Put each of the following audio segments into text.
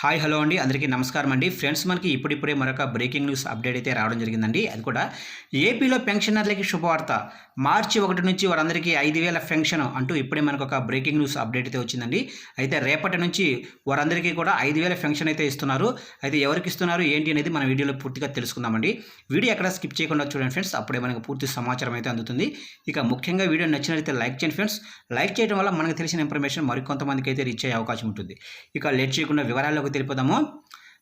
Hi hello అండి. అందరికీ నమస్కారం అండి. ఫ్రెండ్స్ మనకి ఇప్పుడిప్పుడే మరొక బ్రేకింగ్ న్యూస్ అప్డేట్ అయితే రావడం జరిగిందండి. అది కూడా ఏపీలో పెన్షనర్లకి శుభవార్త. మార్చి ఒకటి నుంచి వారందరికీ ఐదు వేల పెన్షన్ అంటూ ఇప్పుడే మనకు ఒక బ్రేకింగ్ న్యూస్ అప్డేట్ అయితే వచ్చిందండి. అయితే రేపటి నుంచి వారందరికీ కూడా ఐదు వేల పెన్షన్ అయితే ఇస్తున్నారు. అయితే ఎవరికి ఇస్తున్నారు ఏంటి అనేది మన వీడియోలో పూర్తిగా తెలుసుకుందామండి. వీడియో ఎక్కడ స్కిప్ చేయకుండా చూడండి ఫ్రెండ్స్. అప్పుడే మనకు పూర్తి సమాచారం అయితే అందుతుంది. ఇక ముఖ్యంగా వీడియో నచ్చినట్లయితే లైక్ చేయండి ఫ్రెండ్స్. లైక్ చేయడం వల్ల మనకు తెలిసిన ఇన్ఫర్మేషన్ మరికొంతమందికి అయితే రీచ్ అయ్యే అవకాశం ఉంటుంది. ఇక లేట్ చేయకుండా వివరాల్లోకి తెలిపోదాము.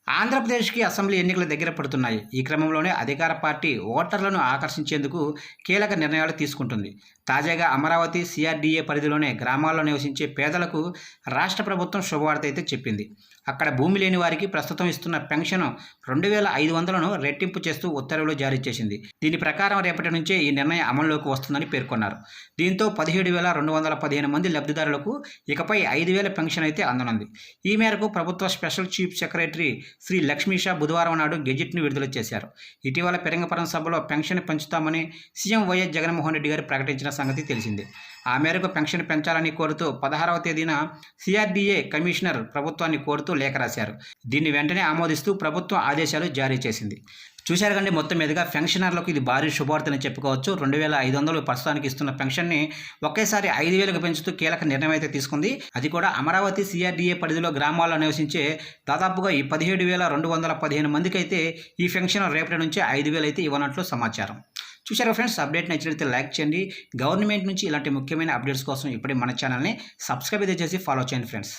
ఆంధ్రప్రదేశ్కి అసెంబ్లీ ఎన్నికలు దగ్గర పడుతున్నాయి. ఈ క్రమంలోనే అధికార పార్టీ ఓటర్లను ఆకర్షించేందుకు కీలక నిర్ణయాలు తీసుకుంటుంది. తాజాగా అమరావతి సిఆర్డీఏ పరిధిలోనే గ్రామాల్లో నివసించే పేదలకు రాష్ట్ర ప్రభుత్వం శుభవార్త అయితే చెప్పింది. అక్కడ భూమి లేని వారికి ప్రస్తుతం ఇస్తున్న పెన్షన్ రెండు వేల ఐదు వందలను రెట్టింపు చేస్తూ ఉత్తర్వులు జారీ చేసింది. దీని ప్రకారం రేపటి నుంచే ఈ నిర్ణయం అమల్లోకి వస్తుందని పేర్కొన్నారు. దీంతో పదిహేడు వేల రెండు వందల పదిహేను మంది లబ్ధిదారులకు ఇకపై ఐదు వేల పెన్షన్ అయితే అందనుంది. ఈ మేరకు ప్రభుత్వ special chief secretary Shri Lakshmisha బుధవారం నాడు గెజిట్ను విడుదల చేశారు. ఇటీవల పెరంగపురం సభలో పెన్షన్ పెంచుతామని సీఎం వైఎస్ జగన్మోహన్ రెడ్డి గారు ప్రకటించిన సంగతి తెలిసిందే. ఆ మేరకు పెన్షన్ పెంచాలని కోరుతూ పదహారవ తేదీన సిఆర్డీఏ కమిషనర్ ప్రభుత్వాన్ని కోరుతూ లేఖ రాశారు. దీన్ని వెంటనే ఆమోదిస్తూ ప్రభుత్వం ఆదేశాలు జారీ చేసింది. చూశారు కండి మొత్తం మీదుగా పెన్షనర్లకు ఇది భారీ శుభవార్తని చెప్పుకోవచ్చు. రెండు వేల ఐదు వందలు ప్రస్తుతానికి ఇస్తున్న పెన్షన్ని ఒకేసారి ఐదు వేలకు పెంచుతూ కీలక నిర్ణయం అయితే తీసుకుంది. అది కూడా అమరావతి సిఆర్డీఏ పరిధిలో గ్రామాల్లో నివసించే దాదాపుగా ఈ పదిహేడు వేల రెండు వందల పదిహేను మందికి అయితే ఈ పెన్షన్ రేపటి నుంచి ఐదు వేలు అయితే ఇవ్వనట్లు సమాచారం. చూశారు ఫ్రెండ్స్ అప్డేట్ నచ్చినట్లయితే లైక్ చేయండి. గవర్నమెంట్ నుంచి ఇలాంటి ముఖ్యమైన అప్డేట్స్ కోసం ఇప్పుడే మన ఛానల్ని సబ్స్క్రైబ్ అయితే చేసి ఫాలో చేయండి ఫ్రెండ్స్.